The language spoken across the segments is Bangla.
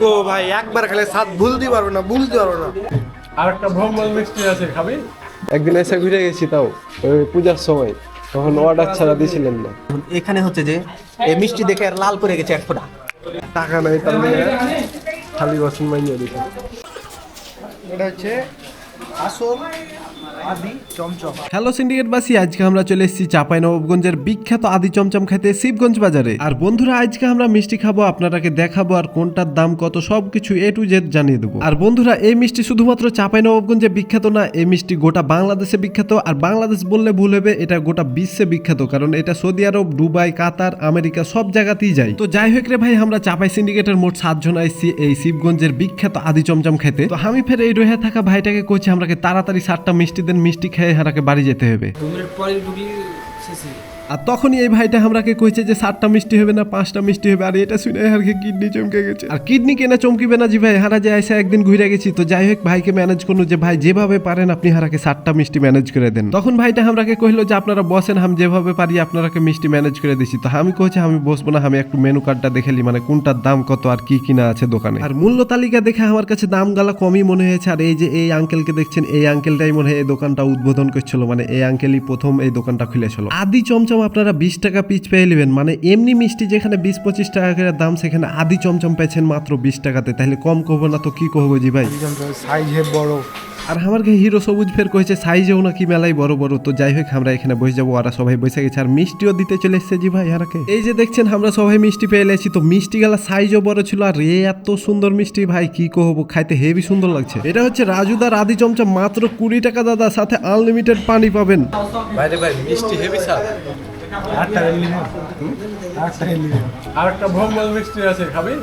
গো ভাই একবার খেলে সাত ভুলতে পারব না ভুলতে পারব না। আর একটা ভ্রমণ মিষ্টি আছে খাবি? একদিন এসে ঘুরে গেছি তাও ওই পূজার সময়। তখন অর্ডার ছাড়া দিয়েছিলেন না। এখানে হচ্ছে যে এই মিষ্টি দেখে আর লাল করে গেছে এক ফোঁটা। টাকা নাই তার নিয়ে খালি বাসন মাইনে দিতে এটা হচ্ছে আসল হ্যালো সিন্ডিকেটবাসী, আজকে আমরা চলে এসেছি চাপাই নবাবগঞ্জের বিখ্যাত আদি চমচম খেতে শিবগঞ্জ বাজারে। আর বন্ধুরা, আজকে আমরা মিষ্টি খাব, আপনারাকে দেখাবো আর কোনটার দাম কত, সবকিছু এ টু জেড জানিয়ে দেবো। আর বন্ধুরা, এই মিষ্টি শুধুমাত্র চাপাই নবাবগঞ্জে বিখ্যাত না, এই মিষ্টি গোটা বাংলাদেশে বিখ্যাত। আর বাংলাদেশ বললে ভুল হবে, এটা গোটা বিশ্বে বিখ্যাত, কারণ এটা Saudi Arab, Dubai, Qatar, America, সব জায়গাতেই যায়। তো যাই হোক রে ভাই, আমরা চাপাই সিন্ডিকেটের মোট সাতজন আইসি এই শিবগঞ্জের বিখ্যাত আদি চমচম খেতে। তো আমি ফের এই রয়ে থাকা ভাইটাকে কইছি আমরাকে তাড়াতাড়ি সাতটা মিষ্টি দেন মিষ্টি খেয়ে হারাকে বাড়ি যেতে হবে? আর তখনই এই ভাইটা আমরাকে কইছে যে সাতটা মিষ্টি হবে না, পাঁচটা মিষ্টি হবে, আর এটা শুনে হারকে কিডনি চমকে গেছে। আর কিডনি কেনা চমকিবে না জি ভাই, হারা যে এসে একদিন ঘুরে গেছি, তো যাই হোক ভাইকে ম্যানেজ করুন যে ভাই যেভাবে পারেন আপনি হারাকে সাতটা মিষ্টি ম্যানেজ করে দেন। তখন ভাইটা আমরাকে কইলো যে আপনারা বসেন, আমি যেভাবে পারি আপনারাকে মিষ্টি ম্যানেজ করে দিছি। তো আমি কইছি, আমি বসবো না, আমি একটু মেনু কার্ডটা দেখেলি মানে কোনটার দাম কত আর কি কিনা আছে দোকানে। আর মূল্য তালিকা দেখে আমার কাছে দাম গালা কমই মনে হয়েছে, আর এই যে এই আঙ্কেলকে দেখছেন, এই আঙ্কেলটাই মনে হয় এই দোকানটা উদ্বোধন করছিল মানে এই আঙ্কেলই প্রথম এই দোকানটা খুলেছিল আদি চমচম আপনারা বিশ টাকা পিচ পেয়ে নেবেন। মানে এমনি মিষ্টি যেখানে বিশ পঁচিশ টাকা করে দাম, সেখানে আদি চমচম পেয়েছেন মাত্র বিশ টাকাতে। তাহলে কম করব না তো কি করব জি ভাই? সাইজ বড়। আর আমাকে হিরো সবুজ ফের কয়েছে সাইজেও নাকি মেলাই বড় বড় তো যাই হোক আমরা এখানে বসে যাব ওরা সবাই বসে গেছে। আর মিষ্টিও দিতে চলে এসছে জি ভাই হারাকে এই যে দেখছেন আমরা সবাই মিষ্টি পেয়ে এলেছি তো মিষ্টি গেলা সাইজও বড় ছিল আর এ এত সুন্দর মিষ্টি ভাই কি কহবো খাইতে হেভি সুন্দর লাগছে। এটা হচ্ছে রাজুদার আদি চমচম মাত্র কুড়ি টাকা দাদা সাথে আনলিমিটেড পানি পাবেন। ভাইরে ভাই মিষ্টি হেভি স্বাদ। আর একটা ভ্রমণ মিষ্টি আছে খাবি?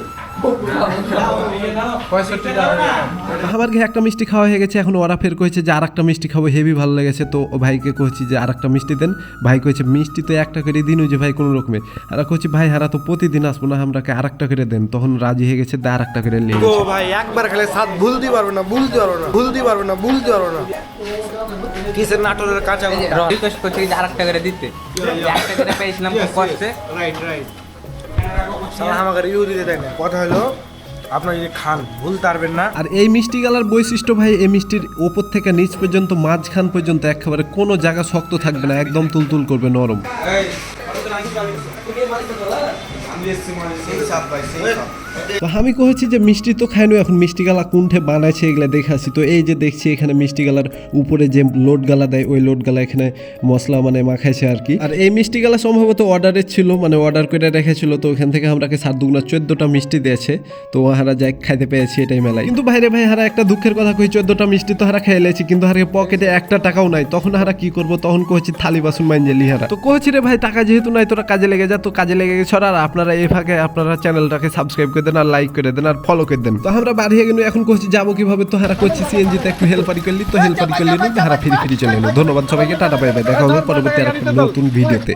আমার ঘে একটা মিষ্টি খাওয়া হয়ে গেছে এখন ওরা ফের কয়েছে যে আর একটা মিষ্টি খাব হেভি ভালো লেগেছে। তো ও ভাইকে কইছি যে আর একটা মিষ্টি দেন। ভাই কয়েছে মিষ্টি তো একটা করে দিন ওই যে ভাই কোনো রকমে আর কইছি ভাই হারা তো প্রতিদিন আসব না আমরাকে আর একটা করে দেন। তখন রাজি হয়ে গেছে দা আর একটা করে নিয়ে ভাই একবার খেলে সাত ভুলতে পারবে না ভুলতে পারবে না ভুলতে পারবে না ভুলতে পারবে না। কিসের নাটোরের কাঁচা রিকোয়েস্ট করছি যে আরেকটা করে দিতে। একটা করে পেয়েছিলাম কষ্টে। রাইট রাইট সালা আমাকে রিভিউ দিতে দেয় না কথা হলো আপনারা যদি খান ভুল পারবেন না। আর এই মিষ্টি গালার বৈশিষ্ট্য ভাই এই মিষ্টির ওপর থেকে নিচ পর্যন্ত মাঝখান পর্যন্ত একেবারে কোনো জায়গা শক্ত থাকবে না একদম তুলতুল করবে নরম। তো আমি কহেছি যে মিষ্টি তো খাইনি, এখন মিষ্টি গালা কুণ্ঠে বানাইছে এগুলা দেখাছি তো এই যে দেখছি এখানে মিষ্টি গালার উপরে যে লোড গালা দেয়, ওই লোড গালা এখানে মশলা মানে মাখাইছে আর কি। আর এই মিষ্টি গালা সম্ভবত অর্ডারের ছিল মানে অর্ডার করে রেখেছিল, তো ওখান থেকে আমরাকে সাত দুগুনা চোদ্দটা মিষ্টি দিয়েছে, তো হারা যাই খাইতে পেয়েছি এটাই মেলায়। কিন্তু বাইরে ভাই, হারা একটা দুঃখের কথা কই, চোদ্দটা মিষ্টি তো হারা খেয়ে লেছি, কিন্তু হারা পকেটে একটা টাকাও নাই, তখন হারা কি করব, তখন কইছি থালি বাসন মাইঞ্জেলি হারা। তো কইছি রে ভাই, টাকা যেহেতু নাই, তোরা কাজে লেগে যা, তো কাজে লেগে গেছে, আর আপনারা এই ফাঁকে আপনারা চ্যানেলটাকে সাবস্ক্রাইব করে দেন আর লাইক করে দেন আর ফলো করে দেন। তো আমরা বাড়িয়ে গেল এখন করছি যাব কীভাবে? তো হারা করছি সিএনজি তে একটু হেল্পারি করলি, তো হেল্পারি করলি না হারা ফিরি ফিরি চলে এলো। ধন্যবাদ সবাইকে, টাটা পাই দেখা হবে পরবর্তী আর নতুন ভিডিওতে